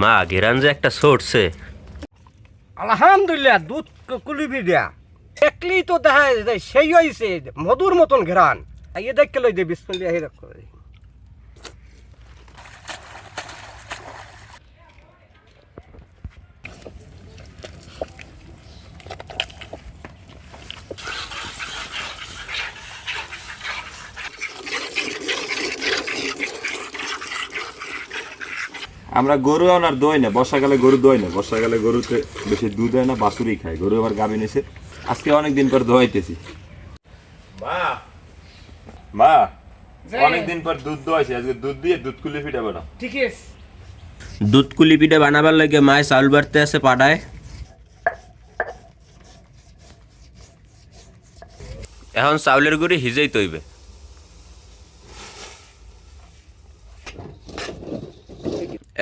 মা ঘেরান যে একটা সরছে। আলহামদুলিল্লাহ, দুধ কুলিবি দেয়া একলি তো দেখা যায়, সেই হয়েছে মধুর মতন ঘেরান ইয়ে দেখে লই দে, বিসমিল্লাহ আমরা গরু আর দই না বর্ষাকালে গরু দই না। বর্ষাকালে গরুতে বেশি দুধ হয় না বাছুরই খায়। গরু আবার গাবি নিছে। আজকে অনেক দিন পর দোয়াইতেছি মা। মা অনেক দিন পর দুধ দোয়াইছি। আজকে দুধ দিয়ে দুধ কুলি ফিটাবো না ঠিক আছে দুধ কুলি পিঠা বানাবার লাগে মায়ে চাউল বাড়তে আছে পাড়ায়। এখন চাউলের গুড়ি হিজেই তৈবে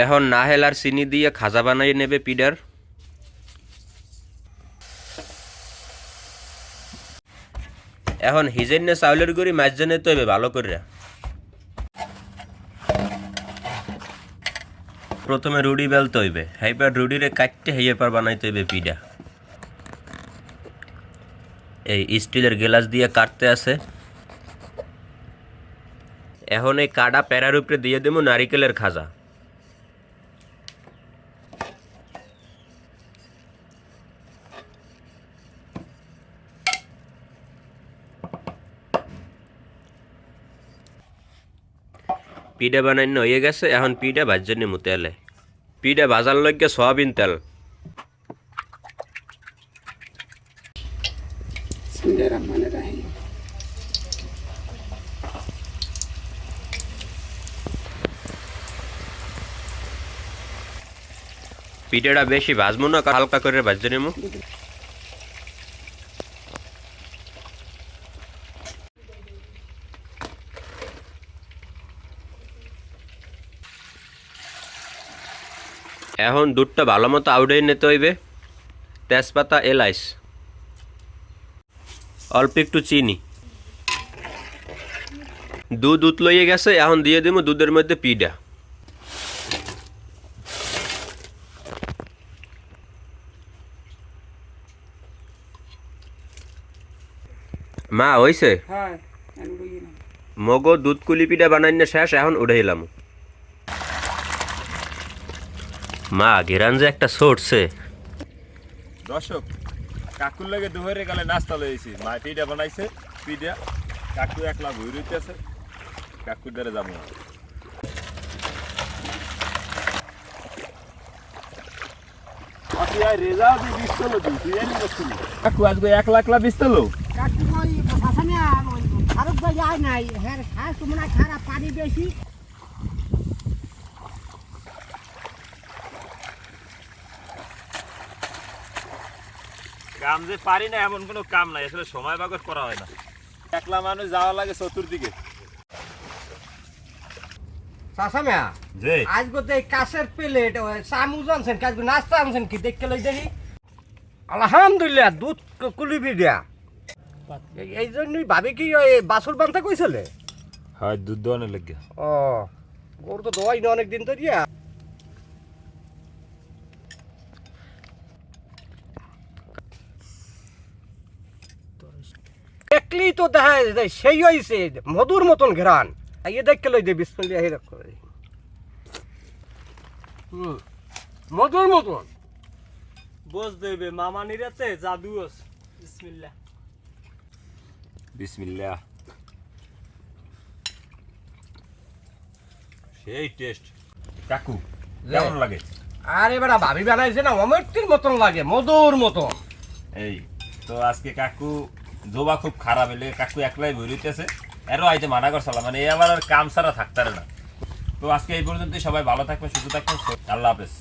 এখন নাহেল আর চিনি দিয়ে খাজা বানাই নেবে পিডার। এখন হিজের নে চাউলের গুড়ি মাঝজনে তৈবে ভালো করে প্রথমে রুডি বেলতে হইবে, হাইপার রুডিরে কাটতে হাইয়ে পার বানাইতে হইবে পিডা। এই স্টিলের গ্লাস দিয়ে কাটতে আছে। এখন এই কাটা প্যারার উপরে দিয়ে দেবো নারিকেলের খাজা। পিঠা বানাইন হয়ে গেছে, এখন পিঠা ভাজ্য নিমু তেলে। পিঠা ভাজার লগে সয়াবিন তেল। পিঠাটা বেশি ভাজবো না, হালকা করে ভাজ্য নিমু। এখন দুধটা ভালো মতো আউডেই নিতে হইবে। তেজপাতা এলাইচ। অল্প একটু চিনি। দুধ উতলইয়ে গেছে এখন দিয়ে দিব দুধের মধ্যে পিডা মা হইছে? মগো দুধ কুলি পিঠা বানাই না শেষ এখন উঠে মা ঘেরান যে একটা সরছে দর্শক কাকুর লাগে দুপুরে কালে নাস্তা লইছি। মা পিঠা বানাইছে পিঠা। কাকু একলা ভুই রইতেছে কাকুর দ্বারা যাব না। কাকু আজকে এক লাখ ভাই যায় নাই হ্যাঁ খারাপ পানি বেশি। কাম যে পারি না এমন কোনো কাম নাই আসলে সময় বাগত করা হয় না। একলা মানুষ যাওয়া লাগে চতুর্দিকে। চাষা মেয়া যে আজ গোতে কাছের প্লেট চামুচ আনছেন কাজ নাস্তা আনছেন কি দেখকে লই দেখি আলহামদুলিল্লাহ দুধ কুলিবি দেয়া এই- জন্যই ভাবি কি ওই বাসুর বানতে কইছিলে হয় দুধ দোয়ানোর লাগে। ও গরু তো দোয়াই না অনেক দিন ধরিয়া। দেখলেই তো দেখা যায় সেই হয়েছে মধুর মতন ঘেরান ইয়ে দেখকে লই দে বিসমিল্লাহ। হুম মধুর মতন। বস দেবে মামা নিরাতে জাদু আছে। বিসমিল্লাহ। বিসমিল্লাহ। সেই টেস্ট। কাকু কেমন লাগে? আরে বেড়া ভাবি বানাইছে না অমৃতির মতন লাগে মধুর মতন। এই তো আজকে কাকু জোবা খুব খারাপ, এলে কাকু একলাই বেরোইতেছে এরও আইতে মানা করছিলাম মানে এ আবার আর কাম ছাড়া থাকতারে না। তো আজকে এই পর্যন্তই, সবাই ভালো থাকবেন, সুস্থ থাকবেন আল্লাহ হাফেজ।